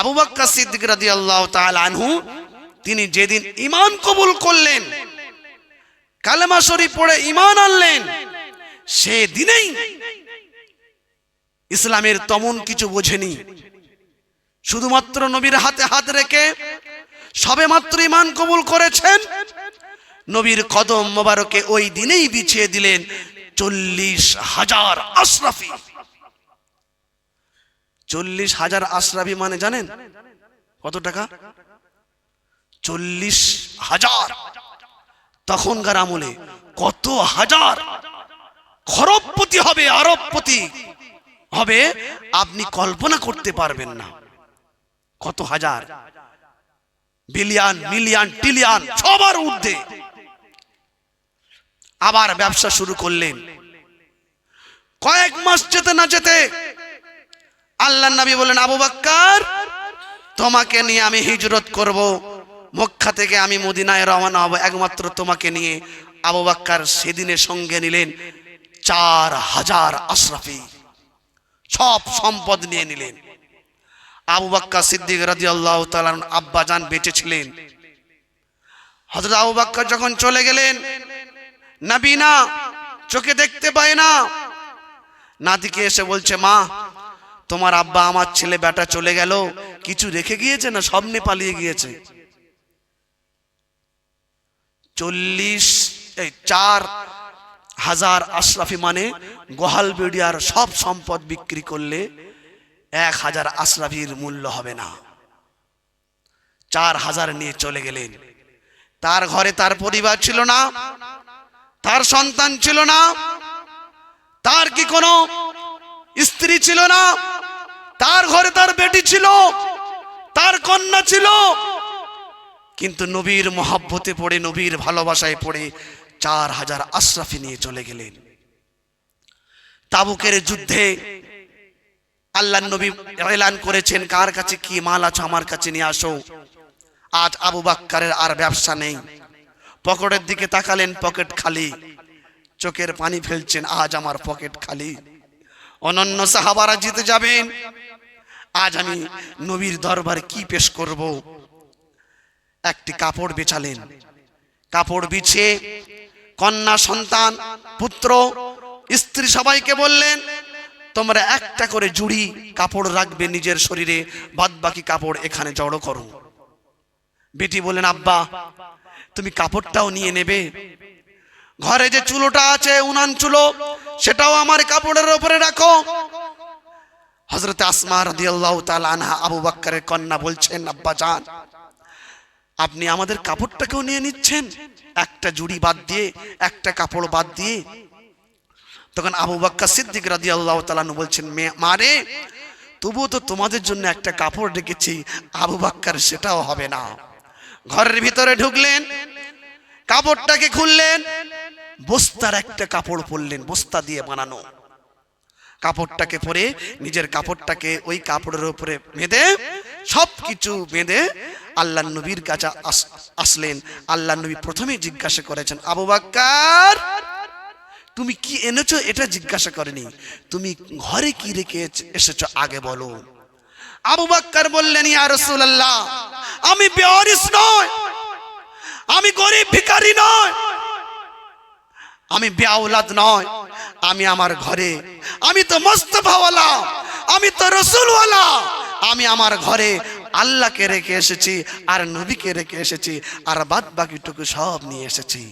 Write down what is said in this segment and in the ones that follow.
আবু বাক্কা সিদ্দিক রাদিয়াল্লাহু তাআলা আনহু, তিনি যেদিন ঈমান কবুল করলেন, কালেমা শরীফ পড়ে ঈমান আনলেন, সেদিনেই ইসলামের তেমন কিছু বোঝেনি। শুধুমাত্র নবীর হাতে হাত রেখে সবে মাত্র ইমান কবুল করেছেন, নবীর কদম মোবারকে ওই দিনেই বিছিয়ে দিলেন চল্লিশ হাজার আশরাফি। চল্লিশ হাজার আশরাফি মানে জানেন? কত টাকা? চল্লিশ হাজার। তখনকার আমলে কত হাজার? খরবপতি হবে, আরবপতি। হবে, আপনি কল্পনা করতে পারবেন না। কত হাজার? বিলিয়ন, মিলিয়ন, টিলিয়ন, সবার ঊর্ধ্বে। আবার ব্যবসা শুরু করলেন। কয়েক মাস যেতে না যেতে আল্লাহ নবী বলেন, আবু বাক্কার, তোমাকে নিয়ে আমি হিজরত করব। মক্কা থেকে আমি মদিনায় রওনা হব। একমাত্র তোমাকে নিয়ে আবু বাক্কার সেদিনে সঙ্গে নিলেন চার হাজার আশরাফি। সব সম্পদ নিয়ে নিলেন। আবু বাক্কা সিদ্দিক রাজি আল্লাহ আব্বা যান বেঁচে ছিলেন। হজরত আবু বাক্কা যখন চলে গেলেন, নাবিনা চোখে দেখতে পায় না। নাতিকে এসে বলছে, মা তোমার আব্বা আমার ছেলে বেটা চলে গেল, কিছু রেখে গিয়েছে না স্বপ্নে পালিয়ে গিয়েছে? চল্লিশ, এই চার হাজার আশরাফি মানে গোহাল বেড়িয়ার সব সম্পদ বিক্রি করলে এক হাজার আশরাফির মূল্য হবে না। চার হাজার নিয়ে চলে গেলেন। তার ঘরে তার পরিবার ছিল না, তার সন্তান ছিল না, তার কি কোনো স্ত্রী ছিল না তার ঘরে তার বেটি ছিল, তার কন্যা ছিল। কিন্তু নবীর মহাব্বতে পড়ে, নবীর ভালোবাসায় পড়ে চার হাজার আশরাফি নিয়ে চলে গেলেন। তাবুকের যুদ্ধে আল্লাহ নবী এলান করেছেন, কার কাছে কি মাল আছে আমার কাছে নিয়ে আসো। আজ আবু বাক্কারের আর ব্যবসা নেই। পকেটের দিকে তাকালেন, পকেট খালি। চোখের পানি ফেলছেন, আজ আমার পকেট খালি। অনন্য সাহাবারা জিতে যাবেন। আজ আমি নবীর দরবার কি পেশ করব? একটি কাপড় বেচালেন। কাপড় বিছে, কন্যা, সন্তান, পুত্র, স্ত্রী সবাইকে বললেন, তোমরা একটা করে জুড়ি কাপড় রাখবে নিজের শরীরে বাদ বাকি কাপড় এখানে জড়ো করো। বেটি বলেন আব্বা, তুমি কাপড়টাও নিয়ে নেবে। ঘরে যে চুলোটা আছে, উনান চুলো, সেটাও আমার কাপড়ের উপরে রাখো। হজরত আসমা রাদিয়াল্লাহু তাআলা আনহা আবু বাক্কারের কন্যা বলছেন, আব্বা জান, আপনি আমাদের কাপড়টাকেও নিয়ে নিচ্ছেন। একটা জুড়ি বাদ দিয়ে, একটা কাপড় বাদ দিয়ে। তখন আবু বাক্কা সিদ্দিক রাদিয়াল্লাহু তাআলা আনহু বলছেন, "মে- মা রে, তবুও তো তোমাদের জন্য একটা কাপড় রেখেছি আবু বাক্কার সেটাও হবে না। ঘরের ভিতরে ঢুকলেন, কাপড়টাকে খুললেন বস্তার একটা কাপড় পরলেন, বস্তা দিয়ে বানানো। কাপড়টাকে পরে নিজের কাপড়টাকে ওই কাপড়ের উপরে বেঁধে সব কিছু বেঁধে আল্লাহ নবীর কাছে আস- আসলেন। আল্লাহ নবী প্রথমে জিজ্ঞাসা করেছেন, আবু বাক্কার, তুমি কি এনেছো? এটা জিজ্ঞাসা করেনি। তুমি ঘরে কি রেখে এস- এসেছ আগে বলো। আবু বাক্কার বললেন, ইয়া রাসূলুল্লাহ, আমি বেওয়ারিস নয়, আমি গরিব ভিখারি নয় আমি বেআলাদ নয়, আমি আমার ঘরে। আমি তো মোস্তফাওয়ালা, আমি তো রসুলওয়ালা, আমি আমার ঘরে আল্লাহকে রেখে এসেছি আর নবীকে রেখে এসেছি আর বাদ বাকিটুকু সব নিয়ে এসেছি।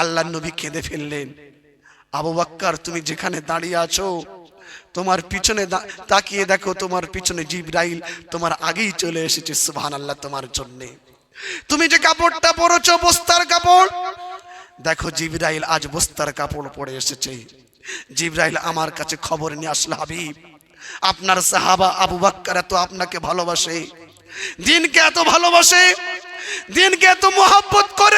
আল্লাহ নবী কেঁদে ফেললেন। আবু বাক্কার, তুমি যেখানে দাঁড়িয়ে আছো, তোমার পিছনে তাকিয়ে দেখো, তোমার পিছনে জিব্রাইল, তোমার আগেই চলে এসেছে সুবহান আল্লাহ তোমার জন্যে। তুমি যে কাপড়টা পরেছো, বস্তার কাপড় দেখো জিবরাইল আজ বস্তার কাপড় পরে এসেছে। জিবরাইল আমার কাছে খবর নিয়ে আসলে, হাবিব, আপনার সাহাবা আবু বাক্কার এত আপনাকে ভালোবাসে, দিনকে এত ভালোবাসে, দিনকে এত মোহাব্বত করে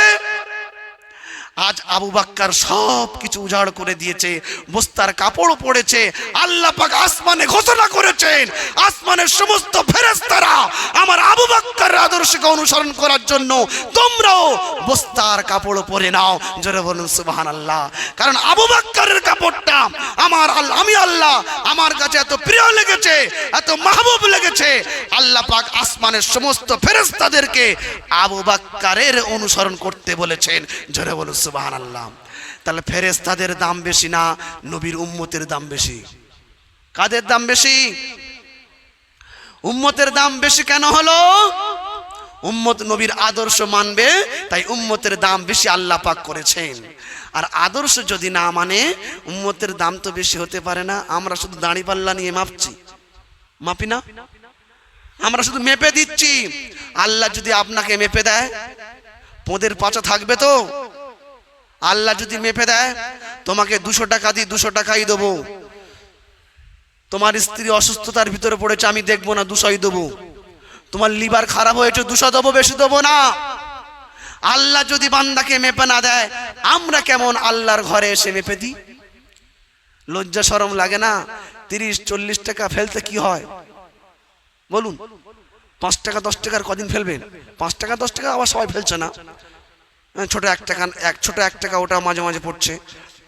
আবু বাক্কার সব কিছু উজাড় করে দিয়েছে বস্তার কাপড় পড়েছে, আল্লাহ পাক আসমানে ঘোষণা করেছেন, আসমানের সমস্ত ফেরেশতারা আমার আবু বাক্কার আদর্শকে অনুসরণ করার জন্য তোমরাও বস্তার কাপড় পরে নাও। জোরে বলুন, সুবহানাল্লাহ। কারণ আবু বাক্কারের কাপড়টা আমার আল্লাহ আমি আল্লাহ, আমার কাছে এত প্রিয় লেগেছে, এত মাহবুব লেগেছে। আল্লাহ পাক আসমানের সমস্ত ফেরেস্তাদেরকে আবু বাক্কারের অনুসরণ করতে বলেছেন। জোরে বলুন সুবাহান আল্লাহ তাহলে ফেরেস্তাদের দাম বেশি না নবীর উম্মতের দাম বেশি? কাদের দাম বেশি? উম্মতের দাম বেশি কেন হলো? উম্মত নবীর আদর্শ মানবে, তাই উম্মতের দাম বেশি আল্লাহ পাক করেছেন। আর আদর্শ যদি না মানে উম্মতের দাম তো বেশি হতে পারে না। আমরা শুধু দাঁড়ি পাল্লা নিয়ে মাপছি। মাপি না? আমরা শুধু মেপে দিচ্ছি। আল্লাহ যদি আপনাকে মেপে দেয়, পোঁদের পাচা থাকবে তো? আল্লাহ যদি মেপে দেয়, তোমাকে দুশো টাকা দিই দুশো টাকাই দেবো। তোমার স্ত্রী অসুস্থতার ভিতরে পড়েছে, আমি দেখব না, দুশোই দেবো। তোমার লিভার খারাপ হয়েছে, দুশো দেবো, বেশি দেবো না। আল্লাহ যদি বান্দাকে মেপে না দেয়, আমরা কেমন আল্লাহর ঘরে এসে মেপে দিই? লজ্জা সরম লাগে না? তিরিশ, চল্লিশ টাকা ফেলতে কি হয়? বলুন। পাঁচ টাকা, দশ টাকার কদিন ফেলবেন? পাঁচ টাকা, দশ টাকা আবার সবাই ফেলছে না। ছোট এক টাকা এক ছোট এক টাকা ওটা মাঝে মাঝে পড়ছে,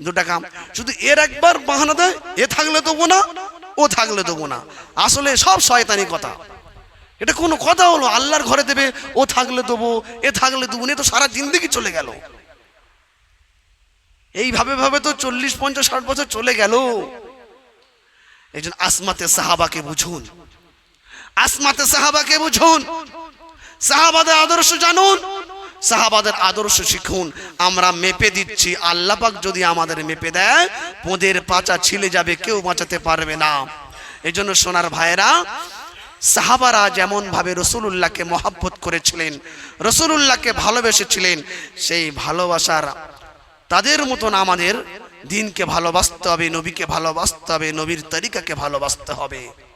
দু টাকা। শুধু এর একবার বাহানা দেয়, এ থাকলে দেবো না, ও থাকলে দেবো না। আসলে সব শয়তানি কথা। এটা কোনো কথা হলো, আল্লাহর ঘরে দেবে, ও থাকলে দেবো, এ থাকলে দেবো না তো সারা জিন্দগি চলে গেল। এইভাবে ভাবে তো চল্লিশ, পঞ্চাশ, ষাট বছর চলে গেল। এই জন্য আসমাতে সাহাবাকে বুঝুন। আসমাতে সাহাবাকে বুঝুন। সাহাবাদের আদর্শ জানুন। সাহাবাদের আদর্শ শিখুন, আমরা মেপে দিচ্ছি আল্লাহ পাক যদি আমাদের মেপে দেয়, পোদের পাচা ছিলে যাবে, কেউ বাঁচাতে পারবে না। এই জন্য সোনার ভাইয়েরা, সাহাবারা যেমন ভাবে রসুলুল্লাহকে মহাব্বত করেছিলেন, রসুলুল্লাহকে ভালোবেসেছিলেন, সেই ভালোবাসার তাদের মতন আমাদের দিনকে ভালোবাসতে হবে, নবীকে ভালোবাসতে হবে, নবীর তরিকাকে ভালোবাসতে হবে।